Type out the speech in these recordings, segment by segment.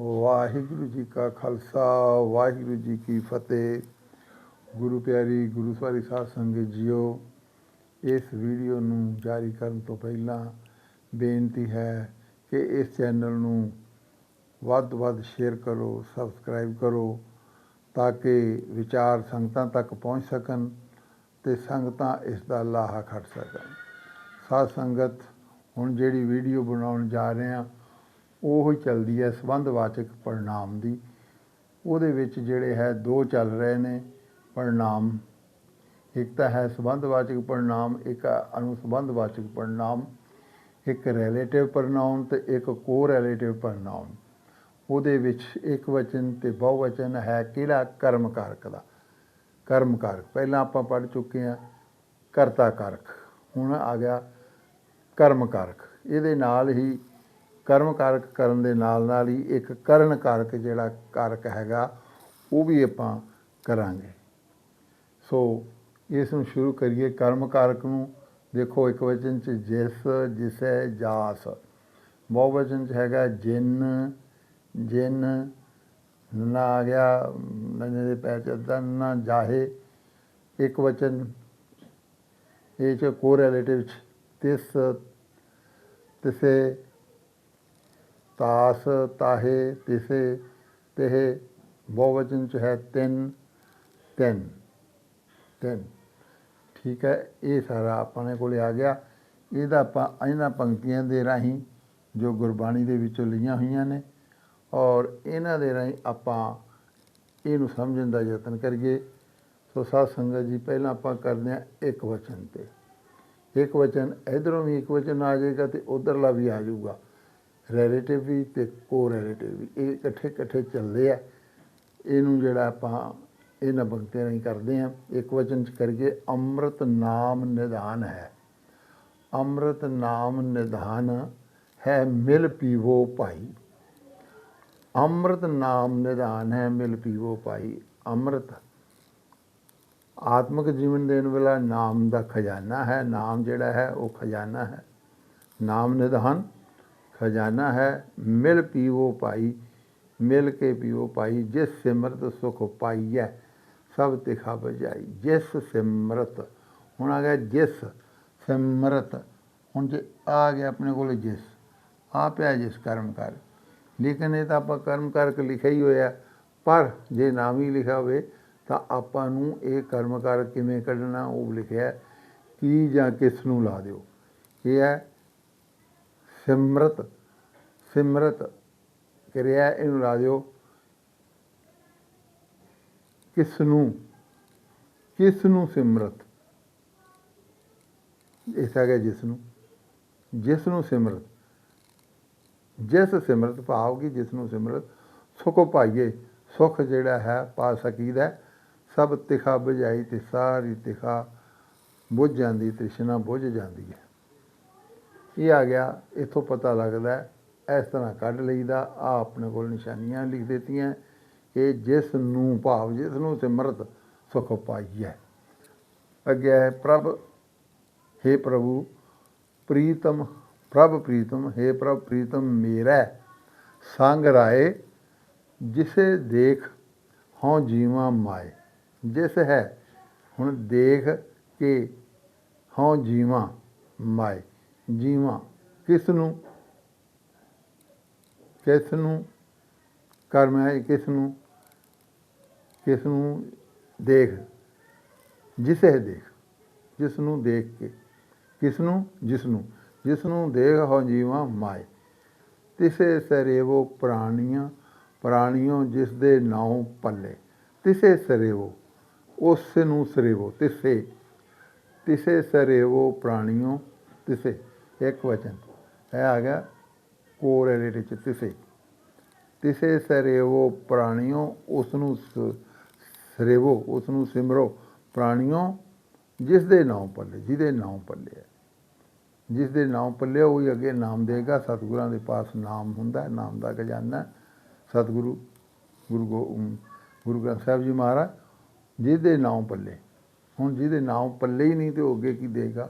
ਵਾਹਿਗੁਰੂ ਜੀ ਕਾ ਖਾਲਸਾ, ਵਾਹਿਗੁਰੂ ਜੀ ਕੀ ਫਤਿਹ। ਗੁਰੂ ਪਿਆਰੀ, ਗੁਰੂ ਸਵਾਰੀ ਸਾਧ ਸੰਗਤ ਜੀਓ, ਇਸ ਵੀਡੀਓ ਨੂੰ ਜਾਰੀ ਕਰਨ ਤੋਂ ਪਹਿਲਾਂ ਬੇਨਤੀ ਹੈ ਕਿ ਇਸ ਚੈਨਲ ਨੂੰ ਵੱਧ ਤੋਂ ਵੱਧ ਸ਼ੇਅਰ ਕਰੋ, ਸਬਸਕ੍ਰਾਈਬ ਕਰੋ, ਤਾਂ ਕਿ ਵਿਚਾਰ ਸੰਗਤਾਂ ਤੱਕ ਪਹੁੰਚ ਸਕਣ ਤੇ ਸੰਗਤਾਂ ਇਸ ਦਾ ਲਾਹਾ ਖੜ ਸਕਣ। ਸਾਧ ਸੰਗਤ, ਹੁਣ ਜਿਹੜੀ ਵੀਡੀਓ ਬਣਾਉਣ ਜਾ ਰਹੇ ਹਾਂ ਉਹ ਹੀ ਚੱਲਦੀ ਹੈ ਸੰਬੰਧਵਾਚਕ ਪਰਿਣਾਮ ਦੀ। ਉਹਦੇ ਵਿੱਚ ਜਿਹੜੇ ਹੈ ਦੋ ਚੱਲ ਰਹੇ ਨੇ। ਪਰਿਣਾਮ ਇੱਕ ਤਾਂ ਹੈ ਸੰਬੰਧਵਾਚਕ ਪਰਿਣਾਮ ਇੱਕ ਅਨੁਸੰਬੰਧਵਾਚਕ ਪਰਿਣਾਮ ਇੱਕ ਰਿਲੇਟਿਵ ਪਰਿਣਾਮ ਤੇ ਇੱਕ ਕੋ ਰਿਲੇਟਿਵ ਪਰਿਣਾਮ ਉਹਦੇ ਵਿੱਚ ਇੱਕ ਵਚਨ ਤੇ ਬਹੁਵਚਨ ਹੈ ਕਿਹੜਾ? ਕਰਮ ਕਾਰਕ ਦਾ। ਕਰਮ ਕਾਰਕ ਪਹਿਲਾਂ ਆਪਾਂ ਪੜ੍ਹ ਚੁੱਕੇ ਹਾਂ, ਕਰਤਾ ਕਾਰਕ। ਹੁਣ ਆ ਗਿਆ ਕਰਮ ਕਾਰਕ ਇਹਦੇ ਨਾਲ ਹੀ ਕਰਮ ਕਾਰਕ ਕਰਨ ਦੇ ਨਾਲ ਨਾਲ ਹੀ ਇੱਕ ਕਰਨ ਕਾਰਕ ਜਿਹੜਾ ਕਾਰਕ ਹੈਗਾ, ਉਹ ਵੀ ਆਪਾਂ ਕਰਾਂਗੇ। ਸੋ ਇਸ ਨੂੰ ਸ਼ੁਰੂ ਕਰੀਏ ਕਰਮ ਕਾਰਕ ਨੂੰ। ਦੇਖੋ ਇੱਕ ਵਚਨ ਚ, ਜਿਸ, ਜਿਸੈ ਜਾਸ। ਬਹੁ ਵਚਨ ਚ ਹੈਗਾ ਜਿਨ ਜਿਨ ਨਾ ਆ ਗਿਆ ਨਨੇ ਦੇ ਪੈਰ ਚ ਅੱਧਾ ਨਾ ਜਾਹੇ। ਇੱਕ ਵਚਨ ਇਹ ਚ ਕੋ ਰਿਲੇਟਿਵ ਚ, ਤਿਸ, ਤਿਸੇ ਤਾਸ ਤਾਹੇ ਤਿਸੇ, ਤਹ ਬਹੁਵਚਨ ਚ ਹੈ ਤਿੰਨ ਤਿੰਨ ਤਿੰਨ। ਠੀਕ ਹੈ, ਇਹ ਸਾਰਾ ਆਪਣੇ ਕੋਲੇ ਆ ਗਿਆ। ਇਹਦਾ ਆਪਾਂ ਇਹਨਾਂ ਪੰਕਤੀਆਂ ਦੇ ਰਾਹੀਂ ਜੋ ਗੁਰਬਾਣੀ ਦੇ ਵਿੱਚੋਂ ਲਈਆਂ ਹੋਈਆਂ ਨੇ ਔਰ ਇਹਨਾਂ ਦੇ ਰਾਹੀਂ ਆਪਾਂ ਇਹਨੂੰ ਸਮਝਣ ਦਾ ਯਤਨ ਕਰੀਏ। ਸੋ ਸਾਧ ਸੰਗਤ ਜੀ, ਪਹਿਲਾਂ ਆਪਾਂ ਕਰਦੇ ਹਾਂ ਇੱਕ ਵਚਨ ਤੇ। ਇੱਕ ਵਚਨ, ਇਧਰੋਂ ਵੀ ਇੱਕ ਵਚਨ ਆ ਜਾਏਗਾ ਤੇ ਉਧਰਲਾ ਵੀ ਆ ਜਾਊਗਾ। ਰੈਲੇਟਿਵ ਵੀ ਤੇ ਕੋ ਰੈਲੇਟਿਵ ਵੀ ਇਹ ਇਕੱਠੇ ਇਕੱਠੇ ਚੱਲਦੇ ਆ। ਇਹਨੂੰ ਜਿਹੜਾ ਆਪਾਂ ਇਹਨਾਂ ਬੰਤੇ ਨਹੀਂ ਕਰਦੇ ਆ ਇੱਕ ਵਚਨ ਚ ਕਰੀਏ, ਅੰਮ੍ਰਿਤ ਨਾਮ ਨਿਧਾਨ ਹੈ। ਅੰਮ੍ਰਿਤ ਨਾਮ ਨਿਧਾਨ ਹੈ, ਮਿਲ ਪੀਵੋ ਭਾਈ। ਅੰਮ੍ਰਿਤ ਨਾਮ ਨਿਧਾਨ ਹੈ, ਮਿਲ ਪੀਵੋ ਭਾਈ। ਅੰਮ੍ਰਿਤ ਆਤਮਿਕ ਜੀਵਨ ਦੇਣ ਵਾਲਾ ਨਾਮ ਦਾ ਖਜ਼ਾਨਾ ਹੈ। ਨਾਮ ਜਿਹੜਾ ਹੈ, ਉਹ ਖਜ਼ਾਨਾ ਹੈ। ਨਾਮ ਨਿਧਾਨ ਖਜ਼ਾਨਾ ਹੈ, ਮਿਲ ਪੀਵੋ ਭਾਈ, ਮਿਲ ਕੇ ਪੀਵੋ ਭਾਈ, ਜਿਸ ਸਿਮਰਤ ਸੁਖ ਪਾਈਐ, ਸਭ ਤਿਖਾ ਬਜਾਈ ਜਿਸ ਸਿਮਰਤ, ਹੁਣ ਆ ਗਿਆ ਜਿਸ ਸਿਮਰਤ, ਹੁਣ ਜੇ ਆ ਗਿਆ ਆਪਣੇ ਕੋਲ ਜਿਸ, ਆ ਪਿਆ ਜਿਸ ਕਰਮ ਕਰ। ਲੇਕਿਨ ਇਹ ਤਾਂ ਆਪਾਂ ਕਰਮ ਕਰਕੇ ਲਿਖਿਆ ਹੀ ਹੋਇਆ, ਪਰ ਜੇ ਨਾਮ ਹੀ ਲਿਖਿਆ ਹੋਵੇ, ਤਾਂ ਆਪਾਂ ਨੂੰ ਇਹ ਕਰਮ ਕਰ ਕਿਵੇਂ ਕੱਢਣਾ, ਉਹ ਲਿਖਿਆ, ਕੀ ਜਾਂ ਕਿਸ ਨੂੰ ਲਾ ਦਿਓ। ਇਹ ਹੈ ਸਿਮਰਤ ਸਿਮਰਤ ਕਿਰਿਆ ਇਹਨੂੰ ਲਾ ਦਿਓ। ਕਿਸ ਨੂੰ ਕਿਸ ਨੂੰ ਸਿਮਰਤ? ਇਸ ਹੈਗਾ ਜਿਸ ਨੂੰ ਜਿਸ ਨੂੰ ਸਿਮਰਤ। ਜਿਸ ਸਿਮਰਤ ਭਾਵ ਕਿ ਜਿਸ ਨੂੰ ਸਿਮਰਤ ਸੁਖ ਪਾਈਏ, ਸੁਖ ਜਿਹੜਾ ਹੈ ਪਾ ਸਕੀਦਾ ਸਭ ਤਿਖਾ ਬੁਝਾਈ ਤੇ ਸਾਰੀ ਤਿਖਾ ਬੁੱਝ ਜਾਂਦੀ, ਤ੍ਰਿਸ਼ਨਾ ਬੁੱਝ ਜਾਂਦੀ ਹੈ। ਇਹ ਆ ਗਿਆ, ਇਥੋਂ ਪਤਾ ਲੱਗਦਾ ਇਸ ਤਰ੍ਹਾਂ ਕੱਢ ਲਈਦਾ ਆ ਆਪਣੇ ਕੋਲ ਨਿਸ਼ਾਨੀਆਂ ਲਿਖ ਦਿੱਤੀਆਂ ਕਿ ਜਿਸ ਨੂੰ ਭਾਵ, ਜਿਸ ਨੂੰ ਸਿਮਰਤ ਸੁਖ ਪਾਈਐ ਅੱਗੇ ਹੈ ਪ੍ਰਭ हे ਪ੍ਰਭੂ, ਪ੍ਰੀਤਮ, ਪ੍ਰਭ ਪ੍ਰੀਤਮ हे ਪ੍ਰਭ ਪ੍ਰੀਤਮ ਮੇਰਾ, ਸੰਗ ਰਾਏ, ਜਿਸੇ ਦੇਖ ਹਉ ਜੀਵਾ ਮਾਏ। ਜਿਸ ਹੈ, ਹੁਣ ਦੇਖ ਕੇ ਹਉ ਜੀਵਾ ਮਾਏ। ਜੀਵਾਂ। ਕਿਸ ਨੂੰ ਕਿਸ ਨੂੰ ਕਰਮ ਹੈ ਕਿਸ ਨੂੰ ਕਿਸ ਨੂੰ ਦੇਖ? ਜਿਸੇ ਦੇਖ। ਜਿਸ ਨੂੰ ਦੇਖ ਕੇ। ਕਿਸ ਨੂੰ ਜਿਸ ਨੂੰ ਜਿਸ ਨੂੰ ਦੇਖ ਹੋ ਜੀਵਾ ਮਾਏ। ਤਿਸੇ ਸਰੇਵੋ ਪ੍ਰਾਣੀਆਂ। ਪ੍ਰਾਣੀਆਂ ਜਿਸ ਦੇ ਨਾਉ ਪੱਲੇ। ਤਿਸੇ ਸਰੇਵੋ। ਉਸ ਨੂੰ ਸਰੇਵੋ। ਤਿਸੇ। ਤਿਸੇ ਸਰੇਵੋ ਪ੍ਰਾਣੀਆਂ ਤਿਸੇ। ਇੱਕ ਵਚਨ, ਇਹ ਆ ਗਿਆ ਕੋਰਿਲੇਟਿਵ ਚ ਤਿਸੇ। ਤਿਸੇ ਸਰੇਵੋ ਪ੍ਰਾਣੀਆਂ ਉਸ ਨੂੰ ਸਰੇਵੋ ਉਸ ਨੂੰ ਸਿਮਰੋ ਪ੍ਰਾਣੀਆਂ ਜਿਸ ਦੇ ਨਾਮ ਪੱਲੇ, ਜਿਹਦੇ ਨਾਮ ਪੱਲੇ ਹੈ। ਜਿਸ ਦੇ ਨਾਮ ਪੱਲੇ, ਉਹ ਹੀ ਅੱਗੇ ਨਾਮ ਦੇਗਾ, ਸਤਿਗੁਰਾਂ ਦੇ ਪਾਸ ਨਾਮ ਹੁੰਦਾ ਨਾਮ ਦਾ ਖਜ਼ਾਨਾ ਸਤਿਗੁਰੂ, ਗੁਰੂ ਗੋ ਗੁਰੂ ਗ੍ਰੰਥ ਸਾਹਿਬ ਜੀ ਮਹਾਰਾਜ, ਜਿਹਦੇ ਨਾਮ ਪੱਲੇ। ਹੁਣ ਜਿਹਦੇ ਨਾਮ ਪੱਲੇ ਹੀ ਨਹੀਂ ਤੇ ਉਹ ਅੱਗੇ ਕੀ ਦੇਗਾ?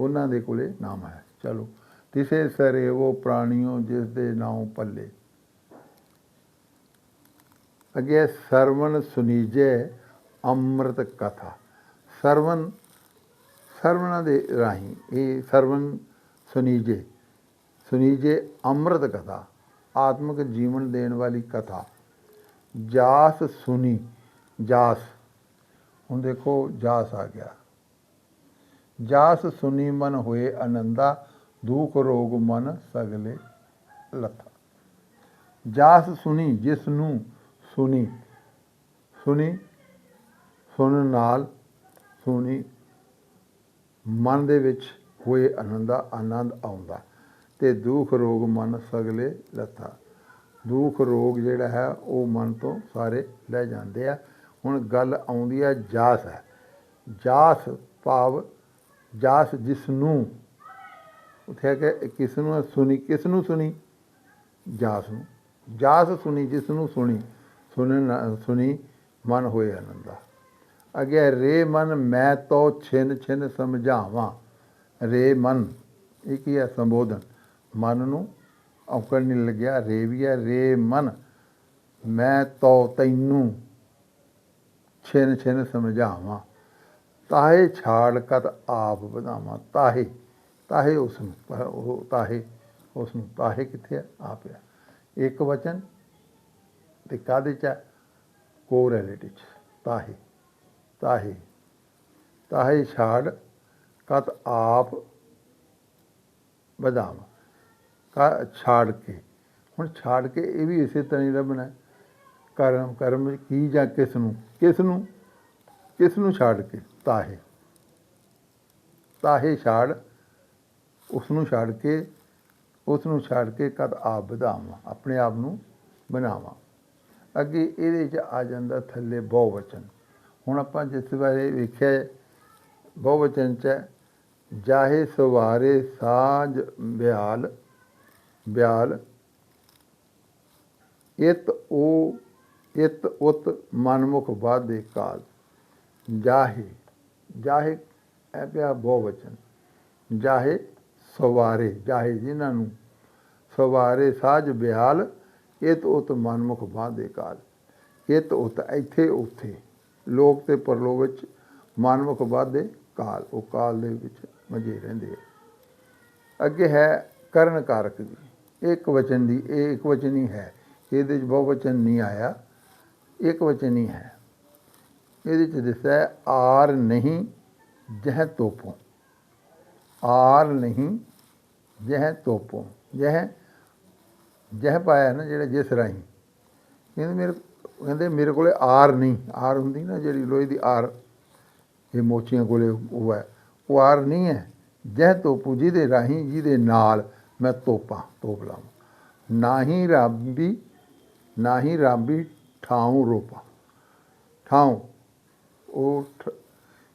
ਉਹਨਾਂ ਦੇ ਕੋਲੇ ਨਾਮ ਹੈ। ਚਲੋ। ਤਿਸੇ ਸਰੇ ਉਹ ਪ੍ਰਾਣੀਓ ਜਿਸ ਦੇ ਨਾਮ ਪੱਲੇ। ਅੱਗੇ ਹੈ ਸਰਵਣ ਸੁਨੀਜੇ ਅੰਮ੍ਰਿਤ ਕਥਾ। ਸਰਵਣ, ਸਰਵਣਾ ਦੇ ਰਾਹੀਂ ਇਹ ਸਰਵਣ ਸੁਨੀਜੇ। ਸੁਨੀਜੇ ਅੰਮ੍ਰਿਤ ਕਥਾ, ਆਤਮਿਕ ਜੀਵਨ ਦੇਣ ਵਾਲੀ ਕਥਾ। ਜਾਸ ਸੁਨੀ, ਜਾਸ। ਹੁਣ ਦੇਖੋ, ਜਾਸ ਆ ਗਿਆ। ਜਾਸ ਸੁਨੀ ਮਨ ਹੋਏ ਆਨੰਦਾ ਦੁਖ ਰੋਗ ਮਨ ਸਗਲੇ ਲੱਥਾ। ਜਾਸ ਸੁਣੀ ਜਿਸ ਨੂੰ ਸੁਣੀ ਸੁਣੀ ਸੁਣਨ ਨਾਲ ਸੁਣੀ, ਮਨ ਦੇ ਵਿੱਚ ਹੋਏ ਆਨੰਦ ਦਾ ਆਨੰਦ ਆਉਂਦਾ। ਤੇ ਦੁੱਖ ਰੋਗ ਮਨ ਸਗਲੇ ਲੱਥਾ। ਦੁੱਖ ਰੋਗ ਜਿਹੜਾ ਹੈ, ਉਹ ਮਨ ਤੋਂ ਸਾਰੇ ਲੈ ਜਾਂਦੇ ਆ। ਹੁਣ ਗੱਲ ਆਉਂਦੀ ਹੈ ਜਾਸ ਹੈ। ਜਾਸ ਭਾਵ, ਜਾਸ ਜਿਸ ਨੂੰ ਉੱਥੇ ਆ ਕੇ ਕਿਸ ਨੂੰ ਸੁਣੀ, ਕਿਸ ਨੂੰ ਸੁਣੀ? ਜਾਸ ਨੂੰ। ਜਾਸ ਸੁਣੀ, ਜਿਸ ਨੂੰ ਸੁਣੀ ਸੁਣਨ ਸੁਣੀ ਮਨ ਹੋਏ ਆਨੰਦਾ। ਅਗੇ ਰੇ ਮਨ ਮੈਂ ਤੋ ਛਿਨ ਛਿਨ ਸਮਝਾਵਾਂ। ਰੇ ਮਨ, ਇਹ ਕੀ ਹੈ ਸੰਬੋਧਨ? ਮਨ ਨੂੰ ਔਕੜ ਨਹੀਂ ਲੱਗਿਆ, ਰੇ ਵੀ ਹੈ ਰੇ ਮਨ, ਮੈਂ ਤੋ ਤੈਨੂੰ ਛਿਨ ਛਿਨ ਸਮਝਾਵਾਂ। ਤਾਹੇ ਛਾੜ ਕਤ ਆਪ ਵਧਾਵਾਂ, ਤਾਹੇ ਤਾਹੇ ਉਸ ਨੂੰ ਪਰ ਉਹ ਤਾਹੇ ਉਸ ਨੂੰ ਤਾਹੇ ਕਿੱਥੇ ਆ? ਆਪ ਆ। ਇੱਕ ਵਚਨ ਤੇ ਕਾਦੇ ਚ ਕੋਰੈਲੇਟਿਵ ਚ। ਤਾਹੇ ਤਾਹੇ ਤਾਹੇ ਛਾੜ, ਕਤ ਆਪ ਬਦਾਮ ਕਾ ਛਾੜ ਕੇ। ਹੁਣ ਛਾੜ ਕੇ ਇਹ ਵੀ ਇਸੇ ਤਰ੍ਹਾਂ ਹੀ ਲੱਭਣਾ ਕਰਮ ਕਰਮ ਕੀ ਜਾਂ ਕਿਸ ਨੂੰ? ਕਿਸ ਨੂੰ? ਕਿਸ ਨੂੰ ਛਾੜ ਕੇ? ਤਾਹੇ। ਤਾਹੇ ਛਾੜ ਉਸ ਨੂੰ ਛੱਡ ਕੇ ਉਸ ਨੂੰ ਛੱਡ ਕੇ ਕਦ ਆਪ ਵਧਾਵਾਂ ਆਪਣੇ ਆਪ ਨੂੰ ਬਣਾਵਾਂ। ਅੱਗੇ ਇਹਦੇ 'ਚ ਆ ਜਾਂਦਾ ਥੱਲੇ ਬਹੁਵਚਨ। ਹੁਣ ਆਪਾਂ ਜਿਸ ਬਾਰੇ ਵੇਖਿਆ ਹੈ, ਬਹੁਵਚਨ 'ਚ ਹੈ, ਜਾਹੇ ਸਵਾਰੇ ਸਾਜ ਬਿਆਲ ਬਿਆਲ ਇਤ ਉਹ ਇਤ ਉਤ ਮਨਮੁਖ ਬਾਧੇ ਕਾਲ। ਜਾਹੇ ਜਾਹੇ ਇਹ ਪਿਆ ਬਹੁਵਚਨ। ਜਾਹੇ ਸਵਾਰੇ ਜਾਹੇ ਜਿਨ੍ਹਾਂ ਨੂੰ। ਸਵਾਰੇ ਸਾਜ ਬਿਆਲ ਇਤ ਉਤ ਮਨਮੁਖ ਬਾਧੇ ਕਾਲ। ਇਤ ਉਤ ਇੱਥੇ ਉੱਥੇ, ਲੋਕ ਤੇ ਪਰਲੋਕ ਵਿੱਚ ਮਨਮੁਖ ਬਾਧੇ ਕਾਲ। ਉਹ ਕਾਲ ਦੇ ਵਿੱਚ ਮਜੇ ਰਹਿੰਦੇ ਆ। ਅੱਗੇ ਹੈ ਕਰਨ ਕਾਰਕ ਦੀ ਇੱਕ ਵਚਨ ਦੀ ਇਹ ਇੱਕ ਵਚਨੀ ਹੈ ਇਹਦੇ ਚ ਬਹੁਵਚਨ ਨਹੀਂ ਆਇਆ। ਇੱਕ ਵਚਨੀ ਹੈ ਇਹਦੇ ਚ ਦਿਸਦਾ ਆਰ ਨਹੀਂ ਜਹ ਤੋਪੋ। ਆਰ ਨਹੀਂ ਜਹ ਤੋਪੋ ਜਹ ਜਹ ਪਾਇਆ ਨਾ ਜਿਹੜਾ ਜਿਸ ਰਾਹੀਂ। ਕਹਿੰਦੇ ਮੇਰੇ ਕਹਿੰਦੇ ਮੇਰੇ ਕੋਲੇ ਆਰ ਨਹੀਂ ਆਰ ਹੁੰਦੀ ਨਾ ਜਿਹੜੀ ਲੋਹੇ ਦੀ ਆਰ ਇਹ ਮੋਚੀਆਂ ਕੋਲੇ ਉਹ ਹੈ। ਉਹ ਆਰ ਨਹੀਂ ਹੈ। ਜਹ ਤੋਪੂ ਜਿਹਦੇ ਰਾਹੀਂ ਜਿਹਦੇ ਨਾਲ ਮੈਂ ਤੋਪਾਂ ਤੋਪ ਲਾਵਾਂ। ਨਾ ਹੀ ਰਾਬੀ ਨਾ ਹੀ ਰਾਬੀ ਠਾਉ ਰੋਪਾ। ਠਾਉ ਉਹ ਠ-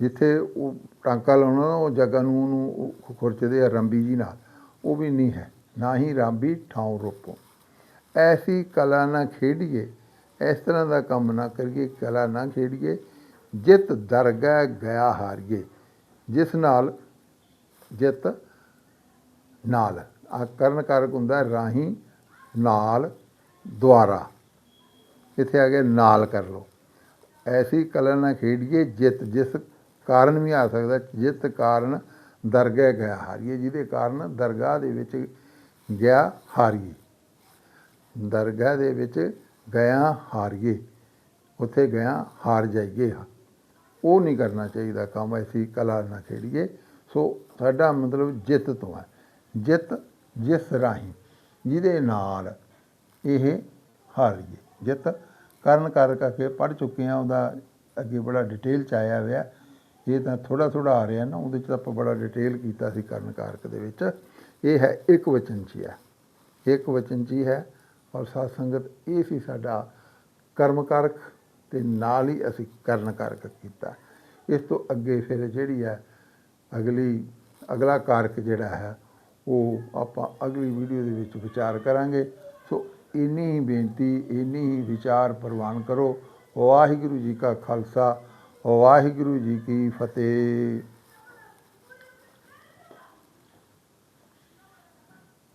ਜਿੱਥੇ ਉਹ ਟਾਂਕਾ ਲਾਉਣਾ ਨਾ, ਉਹ ਜਗ੍ਹਾ ਨੂੰ ਉਹਨੂੰ ਖੁਰਚਦੇ ਆ ਰੰਬੀ ਜੀ ਨਾਲ। ਉਹ ਵੀ ਨਹੀਂ ਹੈ। ਨਾ ਹੀ ਰਾਂਬੀ ਠਾਉ ਰੋਪੋ। ਐਸੀ ਕਲਾ ਨਾ ਖੇਡੀਏ, ਇਸ ਤਰ੍ਹਾਂ ਦਾ ਕੰਮ ਨਾ ਕਰੀਏ, ਕਲਾ ਨਾ ਖੇਡੀਏ, ਜਿੱਤ ਦਰਗਾਹ ਗਿਆ ਹਾਰੀਏ। ਜਿਸ ਨਾਲ ਜਿੱਤ ਨਾਲ। ਆ ਕਰਨ ਕਾਰਕ ਹੁੰਦਾ ਹੈ ਰਾਹੀਂ ਨਾਲ ਦੁਆਰਾ। ਇੱਥੇ ਆ ਗਿਆ ਨਾਲ ਕਰ ਲਓ। ਐਸੀ ਕਲਾ ਨਾ ਖੇਡੀਏ, ਜਿੱਤ ਜਿਸ ਕਾਰਨ ਵੀ ਆ ਸਕਦਾ, ਜਿਤ ਕਾਰਨ ਦਰਗਾਹ ਗਿਆ ਹਾਰੀਏ, ਜਿਹਦੇ ਕਾਰਨ ਦਰਗਾਹ ਦੇ ਵਿੱਚ ਗਿਆ ਹਾਰੀਏ। ਦਰਗਾਹ ਦੇ ਵਿੱਚ ਗਿਆ ਹਾਰੀਏ, ਉੱਥੇ ਗਿਆ ਹਾਰ ਜਾਈਏ। ਉਹ ਨਹੀਂ ਕਰਨਾ ਚਾਹੀਦਾ ਕੰਮ ਐਸੀ ਕਲਾ ਨਾ ਖੇਡੀਏ। ਸੋ ਸਾਡਾ ਮਤਲਬ ਜਿੱਤ ਤੋਂ ਹੈ। ਜਿੱਤ ਜਿਸ ਰਾਹੀਂ, ਜਿਹਦੇ ਨਾਲ ਇਹ ਹਾਰੀਏ। ਜਿੱਤ ਕਰਨ ਕਰ ਕਰਕੇ ਪੜ ਚੁੱਕੇ ਆ ਉਹਦਾ ਅੱਗੇ ਬੜਾ ਡਿਟੇਲ ਚ ਆਇਆ ਹੋਇਆ। ਇਹ ਤਾਂ ਥੋੜਾ ਥੋੜਾ ਆ ਰਿਹਾ ਨਾ, ਉਹਦੇ ਚ ਤਾਂ ਆਪਾਂ ਬੜਾ ਡਿਟੇਲ ਕੀਤਾ ਸੀ ਕਰਨ ਕਾਰਕ ਦੇ ਵਿੱਚ। ਇਹ ਹੈ ਇੱਕ ਵਚਨ ਚ ਹੀ। ਹੈ ਇੱਕ ਵਚਨ ਚ ਹੀ ਹੈ ਔਰ ਸਾਧ ਸੰਗਤ, ਇਹ ਸੀ ਸਾਡਾ ਕਰਮ ਕਾਰਕ ਤੇ ਨਾਲ ਹੀ ਅਸੀਂ ਕਰਨ ਕਾਰਕ ਕੀਤਾ। ਇਸ ਤੋਂ ਅੱਗੇ ਫਿਰ ਜਿਹੜੀ ਹੈ ਅਗਲੀ, ਅਗਲਾ ਕਾਰਕ ਜਿਹੜਾ ਹੈ, ਉਹ ਆਪਾਂ ਅਗਲੀ ਵੀਡੀਓ ਦੇ ਵਿੱਚ ਵਿਚਾਰ ਕਰਾਂਗੇ। ਸੋ ਇੰਨੀ ਹੀ ਬੇਨਤੀ, ਇੰਨੀ ਹੀ ਵਿਚਾਰ ਪ੍ਰਵਾਨ ਕਰੋ। ਵਾਹਿਗੁਰੂ ਜੀ ਕਾ ਖਾਲਸਾ। ਵਾਹਿਗੁਰੂ ਜੀ ਕੀ ਫਤਿਹ।